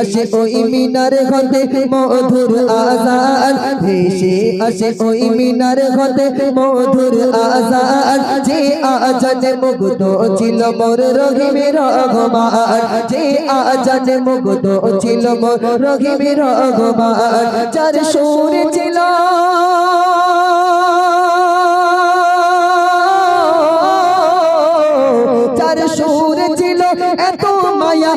আসে ওই মিনার ঘটে মধুর আজান। ভেসে আসে ওই মিনার ঘটে মধুর আজান। যে আজানে মুগ্ধ ছিল মোর রহিমে রঘমান যে আজানে মুগ্ধ ছিল মোর রহিমে রঘমান যার সুর ছিল যার সুর ছিল এত মায়া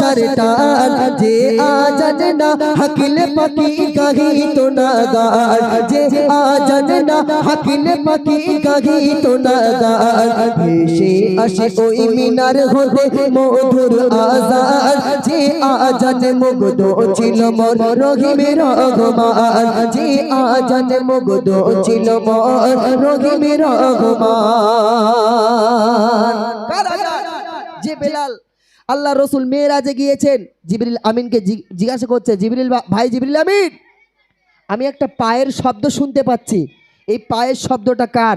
ভালোবাসার টান যে আজান না হাকিলে পাখি গাহি তো না গান যে আজান না হাকিলে পাখি গাহি তো না গান ভেসে আসে ওই মিনার হতে মধুর আজান যে আজান মুগ্ধ ছিল মোর রহিমে রঘমান যে আজান মুগ্ধ ছিল মোর রহিমে রঘমান যে বেলাল আল্লাহ রসুল মেয়েরাজে গিয়েছেন। জিবরিল আমিনকে জিজ্ঞাসা করছে, জিবরিল ভাই জিবরিল আমিন, আমি একটা পায়ের শব্দ শুনতে পাচ্ছি। এই পায়ের শব্দটা কার?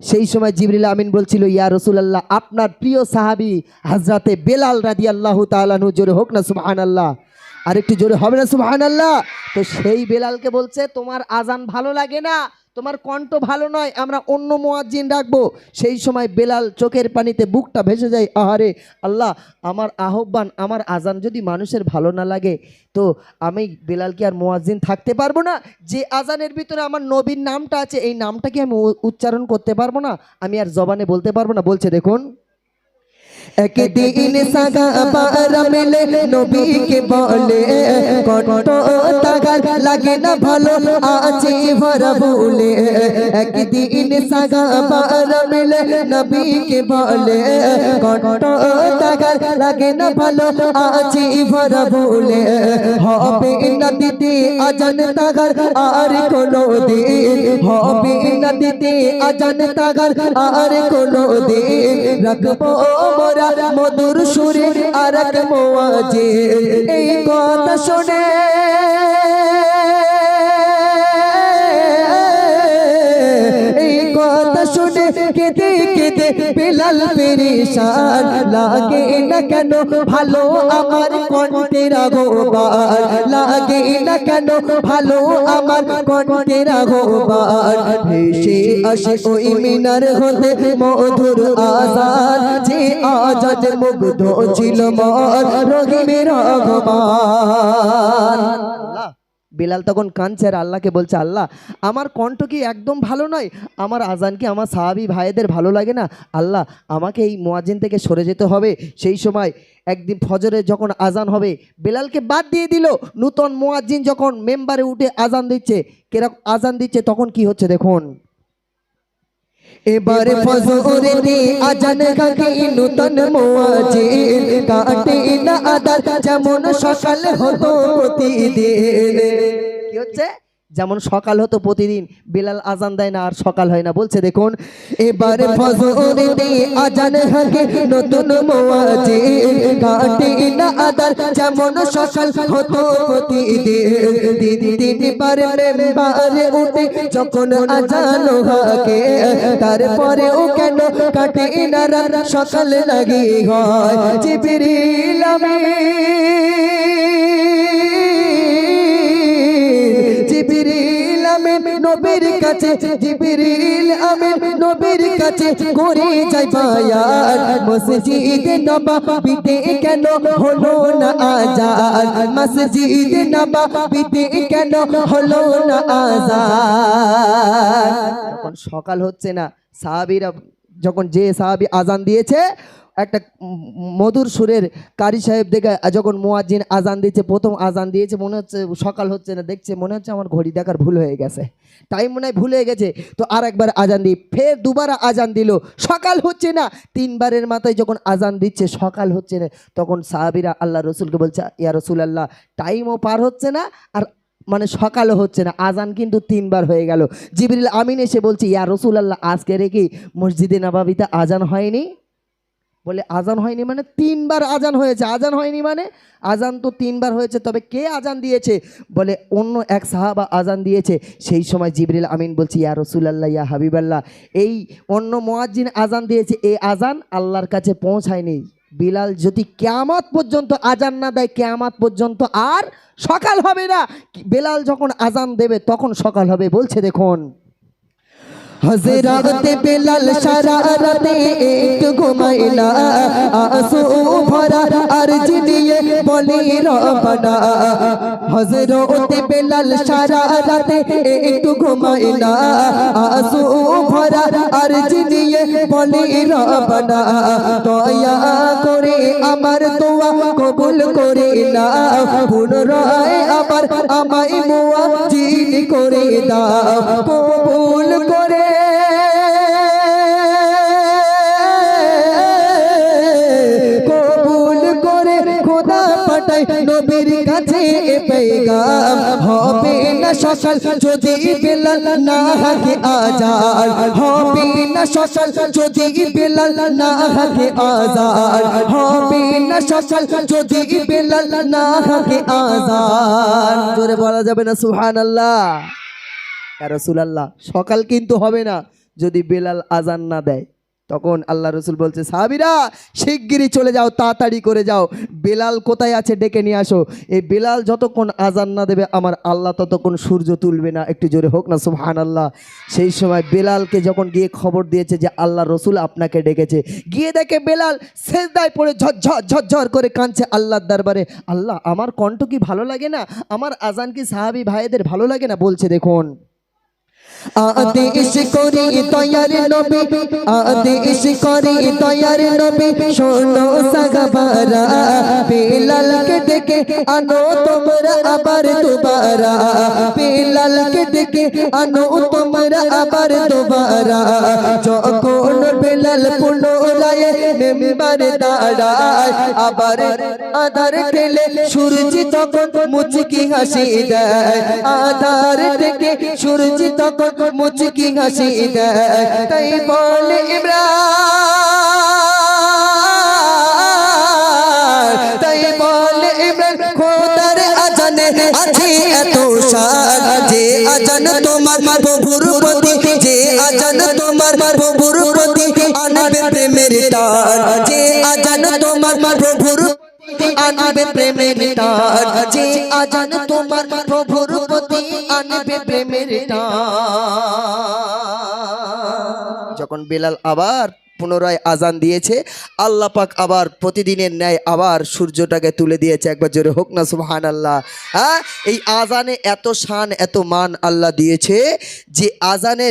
সেই সময় জিবরিল আমিন বলছিল, ইয়া রসুলাল্লাহ, আপনার প্রিয় সাহাবি হাজরাতে বেলাল রাদি আল্লাহ তালানু জোরে হোক না সুবাহান আল্লাহ আর একটু জোরে হবে না সুবাহান আল্লাহ তো সেই বেলালকে বলছে, তোমার আজান ভালো লাগে না? তোমার কণ্ঠ ভালো নয়, আমরা অন্য মোয়াজ্জিন রাখব সেই সময় বেলাল চোখের পানিতে বুকটা ভেসে যায়, আহারে আল্লাহ, আমার আহ্বান, আমার আজান যদি মানুষের ভালো না লাগে, তো আমি বেলাল কি আর মোয়াজ্জিন থাকতে পারব না। যে আজানের ভিতরে আমার নবীর নামটা আছে, এই নামটা কি আমি উচ্চারণ করতে পারব না, আমি আর জবানে বলতে পারব না। বলছে, দেখুন। একদিন সাগা পারা মেলে নবীকে বলে কণ্ঠ তাগার লাগে না ভালো আছে ভরা ভুলে একদিন সাগা পারা মেলে নবীকে বলে কণ্ঠ তাগার লাগে না ভালো আছে ভরা ভুলে হবে না দিতে আজান তাগার আর কোনো দিন হবে না দিতে আজান তাগার আর কোনো দিন রাখব মোরা মধুর সুরে আর এক মোয়াজে এই কথা শুনে কেঁদে কেঁদে বেলাল পেরেশান। লাগে না কেন ভালো আমার কণ্ঠের আগোবার লাগে না কেন ভালো আমার কণ্ঠের আগোবার ভেসে আসে ওই মিনার হতে মধুর আজান যে আজাদ মুগ্ধ ছিল মর রহিমের রঘমান বেলাল তখন কাঁদছে আর আল্লাহকে বলছে, আল্লাহ, আমার কণ্ঠ কি একদম ভালো নয়? আমার আজান কি আমার সাহাবি ভাইদের ভালো লাগে না? আল্লাহ, আমাকে এই মোয়াজিন থেকে সরে যেতে হবে। সেই সময় একদিন ফজরে যখন আজান হবে, বেলালকে বাদ দিয়ে দিল। নূতন মোয়াজিন যখন মেম্বারে উঠে আজান দিচ্ছে কেরকম আজান দিচ্ছে, তখন কি হচ্ছে দেখুন? এবারে ফজরেতে আজান কাকে নূতন মুয়াজিন কাটে না আদার যেমন সকাল হতো প্রতিদিন। কি হচ্ছে? যেমন সকাল হতো প্রতিদিন বেলাল আজান দেয় না আর সকাল হয় না। বলছে দেখুন এবারে ফজরেতে আজান হাকে নতুন কাটে না আদার যেমন সকাল হতো প্রতিদিন। দিন তিনবার মেম্বারে উঠে যখন আজান হাকে তারপরেও কেন কাটে না রাত? সকাল লাগি হয়। জিবরিল আমিন আমিন নবীর কাছে, জিবরিল আমিন নবীর কাছে করে যাই বায়াত মসজিদে নববীতে কেন হলো না আজান? নববীতে কেন হলো না আজান? সকাল হচ্ছে না, সাহাবীরা যখন যে সাহাবী আজান দিয়েছে, একটা মধুর সুরের কারি সাহেব দেখে যখন মোয়াজ্জিন আজান দিয়েছে, প্রথম আজান দিয়েছে, মনে হচ্ছে সকাল হচ্ছে না, দেখছে মনে হচ্ছে আমার ঘড়ি দেখার ভুল হয়ে গেছে। টাইম মনে হয় ভুল হয়ে গেছে। তো আর একবার আজান দিই, ফের দুবার আজান দিল, সকাল হচ্ছে না। তিনবারের মাথায় যখন আজান দিচ্ছে, সকাল হচ্ছে না, তখন সাহাবিরা আল্লাহ রসুলকে বলছে, ইয়া রসুল আল্লাহ টাইমও পার হচ্ছে না, আর মানে সকালও হচ্ছে না, আজান কিন্তু তিনবার হয়ে গেল। জিবরিল আমিন এসে বলছে, ইয়া রসুল আল্লাহ আজকে রেখে মসজিদে নবাবিতে আজান হয়নি? বলে, আজান হয়নি মানে তিনবার আজান হয়েছে। আজান হয়নি মানে? আজান তো তিনবার হয়েছে, তবে কে আজান দিয়েছে? বলে, অন্য এক সাহাবা আজান দিয়েছে। সেই সময় জিবরিল আমিন বলছি, ইয়া রসুলাল্লাহ, ইয়া হাবিবাল্লাহ, এই অন্য মোয়াজ্জিন আজান দিয়েছে এই আজান আল্লাহর কাছে পৌঁছায়নি। বিলাল, যদি কেয়ামত পর্যন্ত আজান না দেয়, কেয়ামত পর্যন্ত আর সকাল হবে না। বেলাল যখন আজান দেবে, তখন সকাল হবে। বলছে, দেখুন। হজরাতে বেলাল সারা রাতে একটু ঘুমাইলা। আসু ভরা আর জিনিয়ে বলি রবানা হজরতে বেলাল সারা রাতে একটু ঘুমাইলা। আসু ভরা আর জিনিয়ে বলি রবানা দয়া করে আমার দোয়া কবুল করে না পুনরায় আবার আমায় মোয়া জিন করে দাও। কবুল করে নবীর কাছে হবে না সকাল যদি বেলাল না হবে না সকাল যদি বেলাল না হবে না সকাল যদি বেলাল না বলা যাবে না, সুবহানাল্লাহ। রসুলাল্লাহ, সকাল কিন্তু হবে না যদি বেলাল আজান না দেয়। তখন আল্লাহ রসুল বলছে, সাহাবিরা, শিগগিরই চলে যাও, তাড়াতাড়ি করে যাও। বেলাল কোথায় আছে ডেকে নিয়ে আসো। এই বেলাল যতক্ষণ আজান না দেবে, আমার আল্লাহ ততক্ষণ সূর্য তুলবে না। একটু জোরে হোক না সুবহান আল্লাহ সেই সময় বেলালকে যখন গিয়ে খবর দিয়েছে যে আল্লাহ রসুল আপনাকে ডেকেছে, গিয়ে দেখে বেলাল সেজদায় পড়ে ঝরঝর ঝরঝর করে কাঁদছে আল্লাহর দরবারে। আল্লাহ, আমার কণ্ঠ কি ভালো লাগে না? আমার আজান কি সাহাবি ভাইদের ভালো লাগে না? বলছে, দেখুন। আদেশ করি তয়ার নবী আদেশ করি তয়ার নবী, শোনো সাগবারা বেলালকে ডেকে আনো তোমরা আবার দুবারা, বেলালকে ডেকে আনো তোমরা আবার দুবারা। যখন বেলাল পুনরায় মেম্বারে দাঁড়ায়, আবার আধার ঠেলে সূর্য তখন মুচকি হাসি দেয়। আধার থেকে সূর্য তখন মুচকি হাসি দেয়। তাই বলে ইমরান, তাই বলে ইমরান, খোদার আজানে আছে এত যে আজান তোমার প্রভুর আনবে যে আজান তোমার প্রভুর প্রতি আনবে যখন বেলাল আবার পুনরায় আজান দিয়েছে, আল্লাহ পাক আবার প্রতিদিনের ন্যায় আবার সূর্যটাকে তুলে দিয়েছে, একবার জোরে হোক না সুবহান আল্লাহ হ্যাঁ এই আজানে এত শান, এত মান আল্লাহ দিয়েছে যে আজানে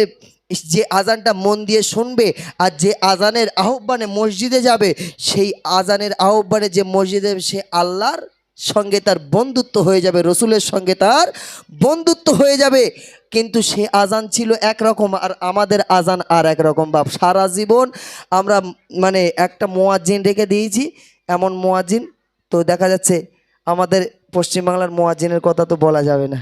যে আজানটা মন দিয়ে শুনবে আর যে আজানের আহ্বানে মসজিদে যাবে, সেই আজানের আহ্বানে যে মসজিদে সে আল্লাহর সঙ্গে তার বন্ধুত্ব হয়ে যাবে, রসুলের সঙ্গে তার বন্ধুত্ব হয়ে যাবে। কিন্তু সে আজান ছিল একরকম আর আমাদের আজান আর একরকম বাপ। সারা জীবন আমরা মানে একটা মোয়াজিন রেখে দিয়েছি, এমন মোয়াজিন তো দেখা যাচ্ছে আমাদের পশ্চিমবাংলার মোয়াজিনের কথা তো বলা যাবে না।